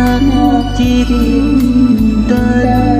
นักจิตเดิน